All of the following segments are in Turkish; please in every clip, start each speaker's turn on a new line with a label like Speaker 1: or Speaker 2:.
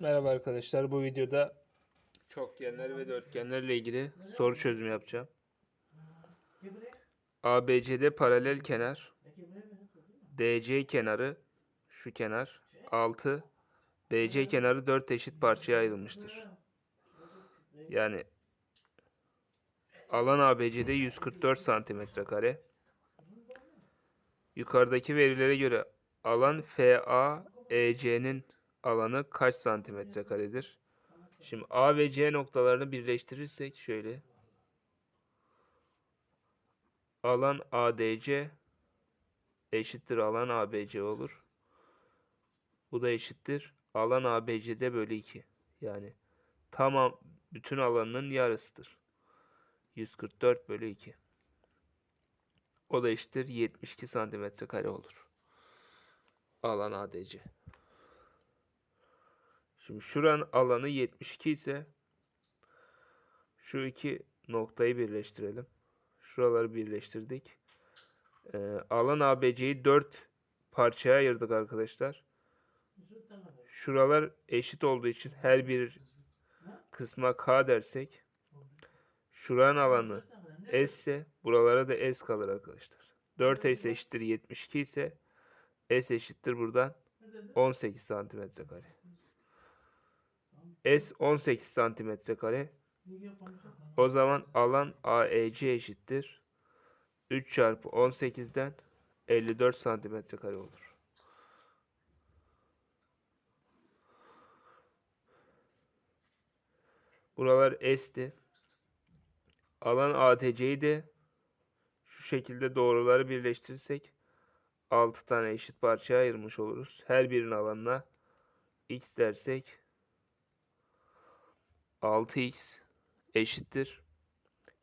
Speaker 1: Merhaba arkadaşlar. Bu videoda çokgenler ve dörtgenlerle ilgili soru çözümü yapacağım. ABC'de paralel kenar, DC kenarı, şu kenar 6, BC kenarı 4 eşit parçaya ayrılmıştır. Yani alan ABC'de 144 santimetre kare. Yukarıdaki verilere göre alan FA EC'nin alanı kaç santimetre karedir? Şimdi A ve C noktalarını birleştirirsek şöyle. Alan ADC eşittir alan ABC olur. Bu da eşittir alan ABCD bölü 2. Yani tamam bütün alanının yarısıdır. 144 bölü 2. O da eşittir 72 santimetre kare olur. Alan ADC. Şimdi şuranın alanı 72 ise şu iki noktayı birleştirelim. Şuraları birleştirdik. Ee, alan ABC'yi 4 parçaya ayırdık arkadaşlar. Şuralar eşit olduğu için her bir kısma K dersek şuranın alanı S ise buralara da S kalır arkadaşlar. 4S eşittir 72 ise S eşittir buradan 18 santimetre kare. S 18 santimetre kare. O zaman alan AEC eşittir. 3 çarpı 18'den 54 santimetre kare olur. Buralar S'ti. Alan ATC'yi de şu şekilde doğruları birleştirirsek 6 tane eşit parçaya ayırmış oluruz. Her birinin alanına x dersek 6x eşittir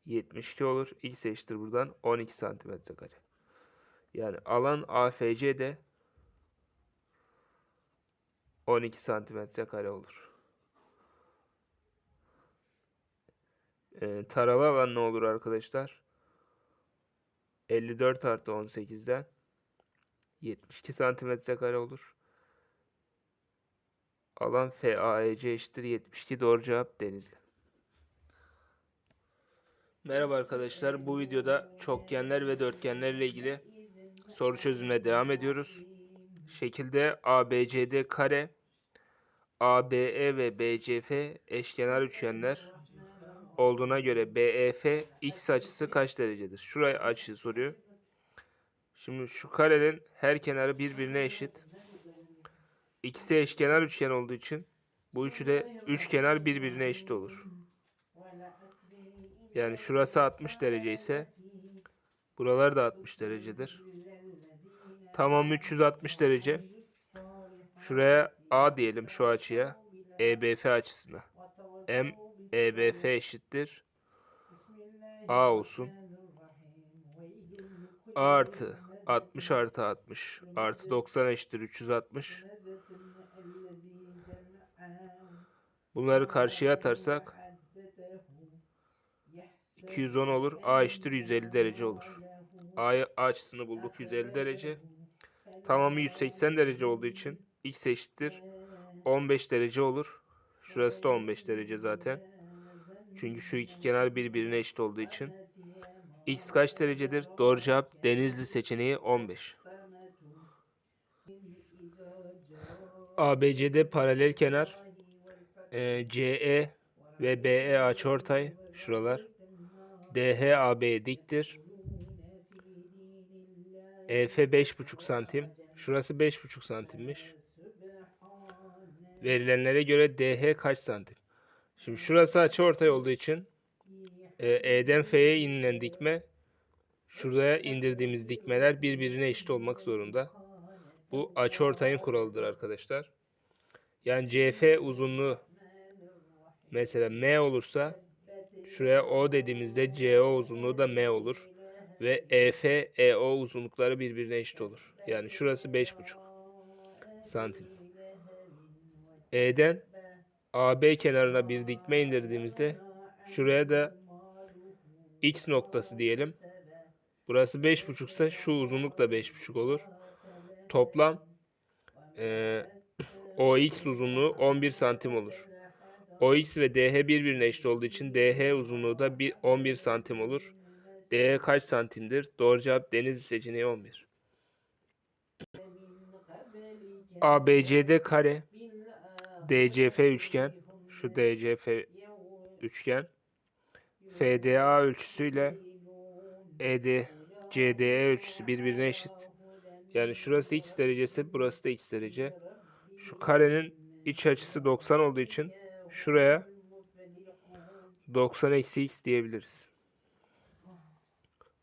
Speaker 1: 72 olur. X eşittir buradan 12 santimetre kare. Yani alan AFC de 12 santimetre kare olur. Ee, taralı alan ne olur arkadaşlar? 54 artı 18'den 72 santimetre kare olur. Alan FAEC eşittir 72 doğru cevap Denizli. Merhaba arkadaşlar. Bu videoda çokgenler ve dörtgenler ile ilgili soru çözümüne devam ediyoruz. Şekilde ABCD kare, ABE ve BCF eşkenar üçgenler olduğuna göre BEF x açısı kaç derecedir? Şuraya açı soruyor. Şimdi şu karenin her kenarı birbirine eşit. İkisi eşkenar üçgen olduğu için bu üçü de üç kenar birbirine eşit olur. Yani şurası 60 derece ise buralar da 60 derecedir. Tamam 360 derece. Şuraya A diyelim şu açıya. EBF açısına. M EBF eşittir. A olsun. A artı 60 artı 60 artı 90 eşittir 360. Bunları karşıya atarsak 210 olur. A eşittir 150 derece olur. A açısını bulduk 150 derece. Tamamı 180 derece olduğu için x eşittir 15 derece olur. Şurası da 15 derece zaten. Çünkü şu iki kenar birbirine eşit olduğu için. X kaç derecedir? Doğru cevap Denizli seçeneği 15. ABCD paralel kenar. Ee, CE ve BE açıortay şuralar. DH AB'ye diktir. EF 5,5 santim. Şurası 5,5 santimmiş. Verilenlere göre DH kaç santim? Şimdi şurası açıortay olduğu için e, E'den F'ye inilen dikme şuraya indirdiğimiz dikmeler birbirine eşit olmak zorunda. Bu açıortayın kuralıdır arkadaşlar. Yani CF uzunluğu mesela M olursa şuraya O dediğimizde CO uzunluğu da M olur. Ve EF, EO uzunlukları birbirine eşit olur. Yani şurası 5,5 santim. E'den AB kenarına bir dikme indirdiğimizde şuraya da X noktası diyelim. Burası 5,5 ise şu uzunluk da 5,5 olur. Toplam eee OX uzunluğu 11 santim olur. OX ve DH birbirine eşit olduğu için DH uzunluğu da bir 11 santim olur. DH kaç santimdir? Doğru cevap Denizli seçeneği 11. ABCD kare, DCF üçgen, şu DCF üçgen, FDA ölçüsüyle ED, CDE ölçüsü birbirine eşit. Yani şurası x derecesi, burası da x derece. Şu karenin iç açısı 90 olduğu için şuraya 90 eksi x diyebiliriz.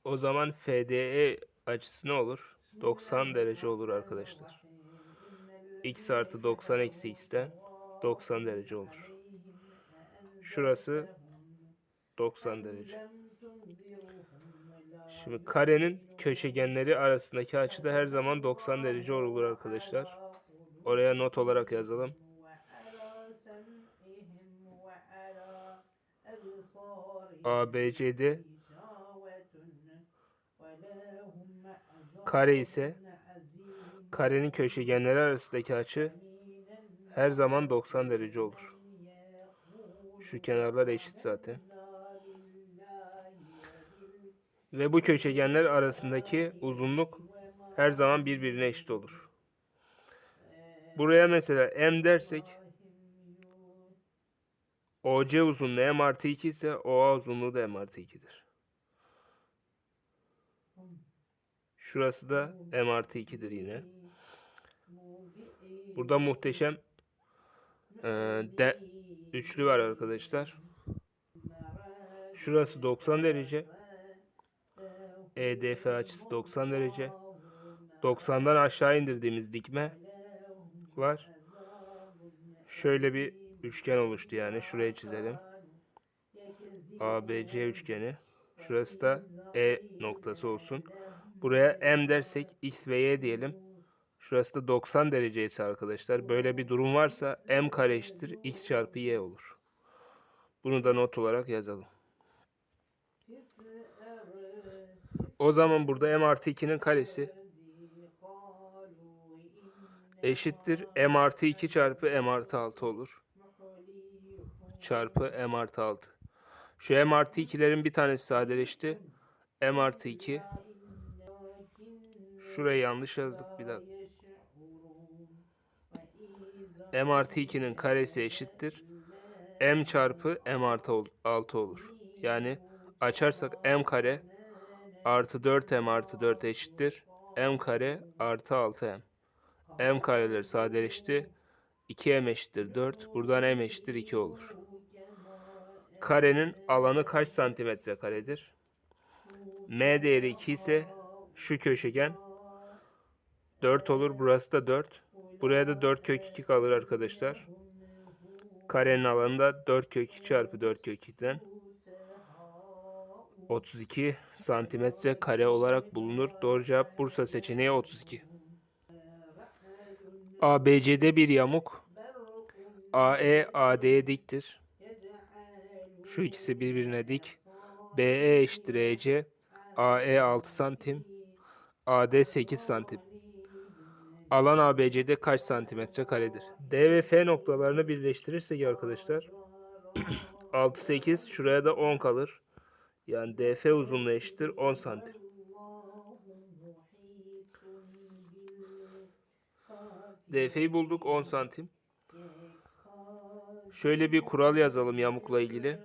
Speaker 1: O zaman FDE açısı ne olur? 90 derece olur arkadaşlar. x artı 90 eksi x'ten 90 derece olur. Şurası 90 derece. Şimdi karenin köşegenleri arasındaki açı da her zaman 90 derece olur arkadaşlar. Oraya not olarak yazalım. ABCD kare ise karenin köşegenleri arasındaki açı her zaman 90 derece olur. Şu kenarlar eşit zaten. Ve bu köşegenler arasındaki uzunluk her zaman birbirine eşit olur. Buraya mesela m dersek OC uzunluğu m artı 2 ise OA uzunluğu da m artı 2'dir. Şurası da m artı 2'dir yine. Burada muhteşem e, de, üçlü var arkadaşlar. Şurası 90 derece. EDF açısı 90 derece. 90'dan aşağı indirdiğimiz dikme var. Şöyle bir üçgen oluştu yani. Şuraya çizelim. ABC üçgeni. Şurası da E noktası olsun. Buraya M dersek X ve Y diyelim. Şurası da 90 derece ise arkadaşlar. Böyle bir durum varsa M kare eşittir X çarpı Y olur. Bunu da not olarak yazalım. O zaman burada M artı 2'nin karesi eşittir M artı 2 çarpı M artı 6 olur. Çarpı M artı 6. Şu M artı 2'lerin bir tanesi sadeleşti. M artı 2. Şurayı yanlış yazdık bir dakika. M artı 2'nin karesi eşittir. M çarpı M artı 6 olur. Yani açarsak M kare artı 4M artı 4 eşittir. M kare artı 6M. M kareler sadeleşti. 2M eşittir 4. Buradan M eşittir 2 olur. Karenin alanı kaç santimetre karedir? M değeri 2 ise şu köşegen 4 olur. Burası da 4. Buraya da 4 kök 2 kalır arkadaşlar. Karenin alanı da 4 kök 2 çarpı 4 kök 2'den 32 santimetre kare olarak bulunur. Doğru cevap Bursa seçeneği 32. ABC'de bir yamuk. AE AD'ye diktir. Şu ikisi birbirine dik. BE eşittir EC. AE 6 santim. AD 8 santim. Alan ABC'de kaç santimetre karedir? D ve F noktalarını birleştirirsek arkadaşlar 6 8 şuraya da 10 kalır. Yani DF uzunluğu eşittir 10 santim. DF'yi bulduk 10 santim. Şöyle bir kural yazalım yamukla ilgili.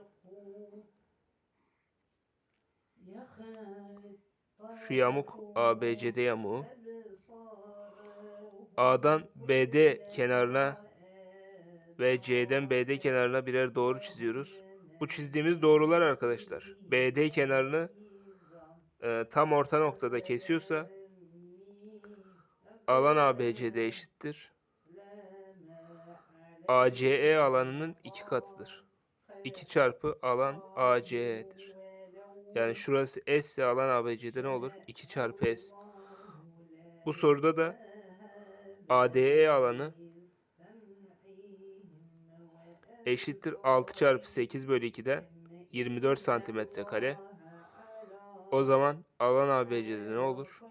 Speaker 1: Şu yamuk ABCD yamuğu. A'dan BD kenarına ve C'den BD kenarına birer doğru çiziyoruz. Bu çizdiğimiz doğrular arkadaşlar. BD kenarını e, tam orta noktada kesiyorsa alan ABCD eşittir. ACE alanının iki katıdır. 2 çarpı alan ACE'dir. Yani şurası S ise alan ABC'de ne olur? 2 çarpı S. Bu soruda da ADE alanı eşittir 6 çarpı 8 bölü 2'den 24 santimetre kare. O zaman alan ABC'de ne olur?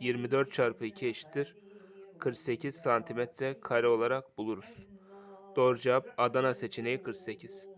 Speaker 1: 24 çarpı 2 eşittir 48 santimetre kare olarak buluruz. Doğru cevap Adana seçeneği 48.